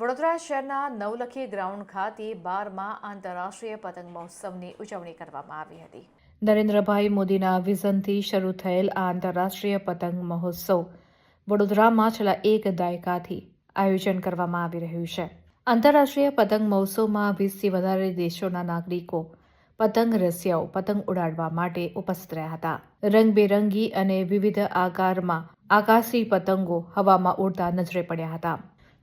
વડોદરા શહેરના નવલખી ગ્રાઉન્ડ ખાતે બારમાં આંતરરાષ્ટ્રીય પતંગ મહોત્સવની ઉજવણી કરવામાં આવી હતી. નરેન્દ્રભાઈ મોદીના વિઝનથી શરૂ થયેલ આ આંતરરાષ્ટ્રીય પતંગ મહોત્સવ વડોદરામાં છેલ્લા એક દાયકાથી આયોજન કરવામાં આવી રહ્યું છે. આંતરરાષ્ટ્રીય પતંગ મહોત્સવમાં વીસથી વધારે દેશોના નાગરિકો પતંગ રસિયાઓ પતંગ ઉડાડવા માટે ઉપસ્થિત રહ્યા હતા. રંગબેરંગી અને વિવિધ આકારમાં આકાશી પતંગો હવામાં ઉડતા નજરે પડ્યા હતા.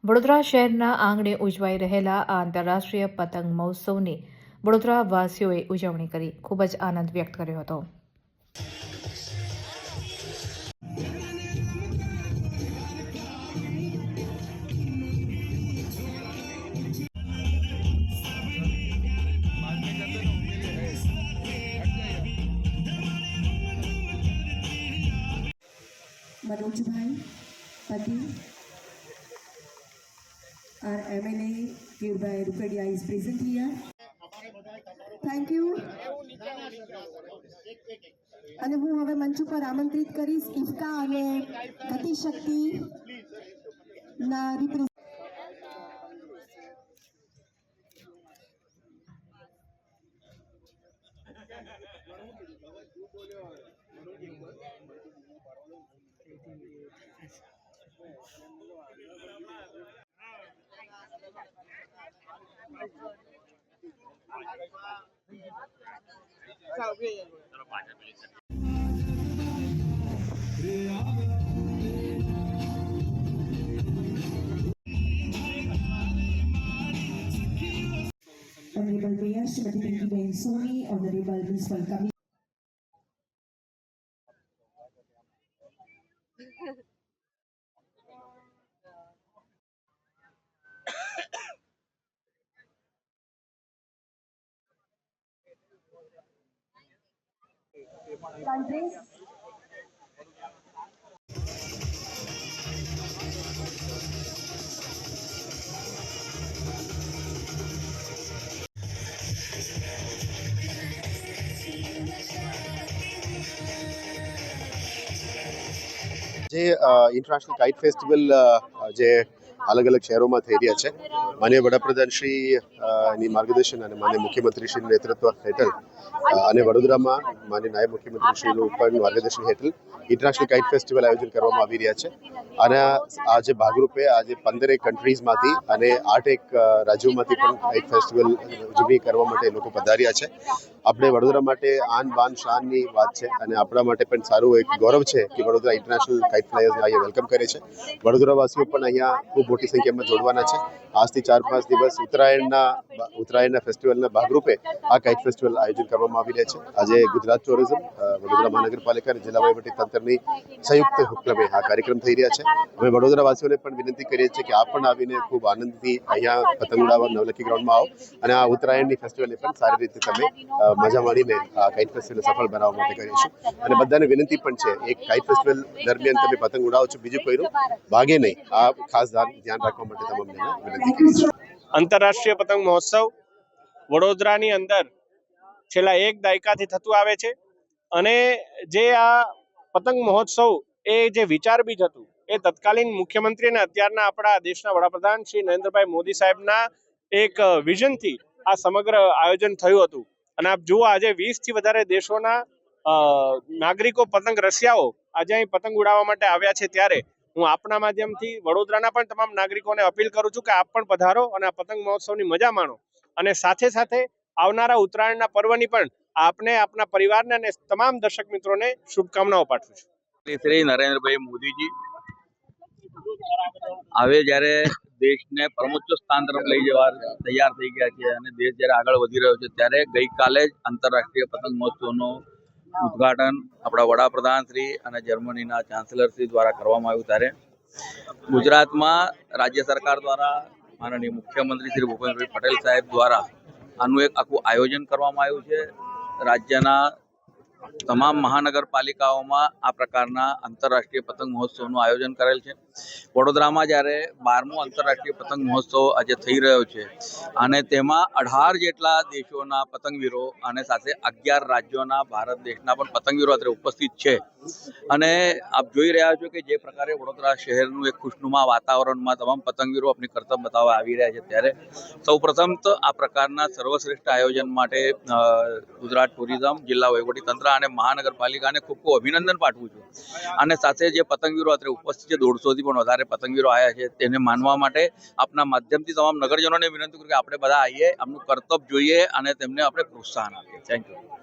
વડોદરા શહેરના આંગણે ઉજવાઈ રહેલા આ આંતરરાષ્ટ્રીય પતંગ મહોત્સવની વડોદરા વાસીઓએ ઉજવણી કરી ખૂબ જ આનંદ વ્યક્ત કર્યો હતો મનોજભાઈ Pati. Our MLA Kirbai Rukadia is present here. Thank you. અને હું હવે મંચ ઉપર આમંત્રિત કરીશ ઇફકા અને ગતિશક્તિ ના રિપ્રેઝ Honorable Mayor Shrimati Pinky Soni, Honorable Municipal Committee. Countries. જે ઇન્ટરનેશનલ કાઇટ ફેસ્ટિવલ જે અલગ અલગ શહેરોમાં થઈ રહ્યા છે. માન્ય વડાપ્રધાન શ્રી ની માર્ગદર્શન અને માન્ય મુખ્યમંત્રી શ્રી નેતૃત્વ હેઠળ અને વડોદરામાં માન્ય નાયબ મુખ્યમંત્રી શ્રીનું પણ માર્ગદર્શન હેઠળ ઇન્ટરનેશનલ કાઇટ ફેસ્ટિવલ આયોજન કરવામાં આવી રહ્યા છે. અને આજે ભાગરૂપે આજે પંદરેક કન્ટ્રીઝમાંથી અને આઠેક એક રાજ્યોમાંથી પણ કાઇટ ફેસ્ટિવલ ઉજવણી કરવા માટે લોકો પધાર્યા છે. આપણે વડોદરા માટે આન બાન શાનની વાત છે અને આપણા માટે પણ સારું એક ગૌરવ છે કે વડોદરા ઇન્ટરનેશનલ કાઇટ ફ્લાયર્સને અહીંયા વેલકમ કરે છે. વડોદરાવાસીઓ પણ અહીંયા ખૂબ મોટી સંખ્યામાં જોડવાના છે. આજથી ચાર પાંચ દિવસ ઉત્તરાયણના ઉત્તરાયણના ફેસ્ટિવલના ભાગરૂપે આ કાઇટ ફેસ્ટિવલ આયોજન કરવામાં આવી રહ્યા છે. આજે ગુજરાત ટુરિઝમ વડોદરા મહાનગરપાલિકા અને જિલ્લા વહીવટી તંત્રની સંયુક્ત ઉપક્રમે આ કાર્યક્રમ થઈ રહ્યા છે. અમે વડોદરાવાસીઓને પણ વિનંતી કરીએ છીએ કે આપ પણ આવીને ખૂબ આનંદથી અહીંયા પતંગ ઉડાવવા નવલખી ગ્રાઉન્ડમાં આવો અને આ ઉત્તરાયણની ફેસ્ટિવલને પણ સારી રીતે તમે મજા મળીને કાઇટ ફેસ્ટિવલ સફળ બનાવવા માટે કરીશું અને બધાને વિનંતી પણ છે, એક કાઇટ ફેસ્ટિવલ દરમિયાન તમે પતંગ ઉડાવો છો, બીજું કોઈનું ભાગે નહીં. આ ખાસ ધ્યાન રાખવા માટે તમામને વિનંતી કરીશું આંતરરાષ્ટ્રીય પતંગ મહોત્સવ વડોદરાની અંદર છેલ્લા એક દાયકાથી થતું આવે છે. અને જે આ પતંગ મહોત્સવ, એ જે વિચાર બીજ હતું, એ તત્કાલીન મુખ્યમંત્રી અને અત્યારના આપણા દેશના વડાપ્રધાન શ્રી નરેન્દ્રભાઈ મોદી સાહેબના એક વિઝનથી આ સમગ્ર આયોજન થયું હતું. અને આપ જુઓ આજે વીસથી વધારે દેશોના નાગરિકો પતંગ રસિયાઓ આજે અહીં પતંગ ઉડાવવા માટે આવ્યા છે ત્યારે. હું આપના માધ્યમથી વડોદરાના પણ તમામ નાગરિકોને અપીલ કરું છું કે આપ પણ પધારો અને આ પતંગ મહોત્સવની મજા માણો. અને સાથે સાથે આવનારા ઉત્તરાયણના પર્વની પણ આપને, આપના પરિવારને અને તમામ દર્શક મિત્રોને શુભકામનાઓ પાઠવું છું. શ્રી નરેન્દ્રભાઈ મોદીજી. હવે જ્યારે દેશને પરમોચ્ચ સ્થાન તરફ લઈ જવા તૈયાર થઈ ગયા છે અને દેશ જ્યારે આગળ વધી રહ્યો છે ત્યારે ગઈકાલે જ આંતરરાષ્ટ્રીય પતંગ મહોત્સવનું ઉદ્ઘાટન આપણા વડાપ્રધાન શ્રી અને જર્મનીના ચાન્સેલર શ્રી દ્વારા કરવામાં આવ્યું ત્યારે ગુજરાતમાં રાજ્ય સરકાર દ્વારા માનનીય મુખ્યમંત્રી શ્રી ભૂપેન્દ્રભાઈ પટેલ સાહેબ દ્વારા આનું એક આખું આયોજન કરવામાં આવ્યું છે. રાજ્યના તમામ મહાનગરપાલિકાઓમાં આ પ્રકારના આંતરરાષ્ટ્રીય પતંગ મહોત્સવનું આયોજન કરેલ છે. વડોદરામાં જ્યારે બારમો આંતરરાષ્ટ્રીય પતંગ મહોત્સવ આજે થઈ રહ્યો છે અને તેમાં અઢાર જેટલા દેશોના પતંગવીરો અને સાથે અગિયાર રાજ્યોના ભારત દેશના પણ પતંગવીરો અત્યારે ઉપસ્થિત છે. અને આપ જોઈ રહ્યા છો કે જે પ્રકારે વડોદરા શહેરનું એક ખુશનુમા વાતાવરણમાં તમામ પતંગવીરો આપણી કરતબ બતાવવા આવી રહ્યા છે ત્યારે સૌપ્રથમ તો આ પ્રકારના સર્વશ્રેષ્ઠ આયોજન માટે ગુજરાત ટુરિઝમ, જિલ્લા વહીવટી તંત્ર અને મહાનગરપાલિકાને ખૂબ ખૂબ અભિનંદન પાઠવું છું. અને સાથે જે પતંગવીરો અત્યારે ઉપસ્થિત છે, દોઢસોથી પણ વધારે પતંગવીરો આવ્યા છે, તેને માનવા માટે આપના માધ્યમથી તમામ નગરજનોને વિનંતી કરું કે આપણે બધા આવીએ આમનું કરતબ જોઈએ અને તેમને આપણે પ્રોત્સાહન આપીએ. Thank you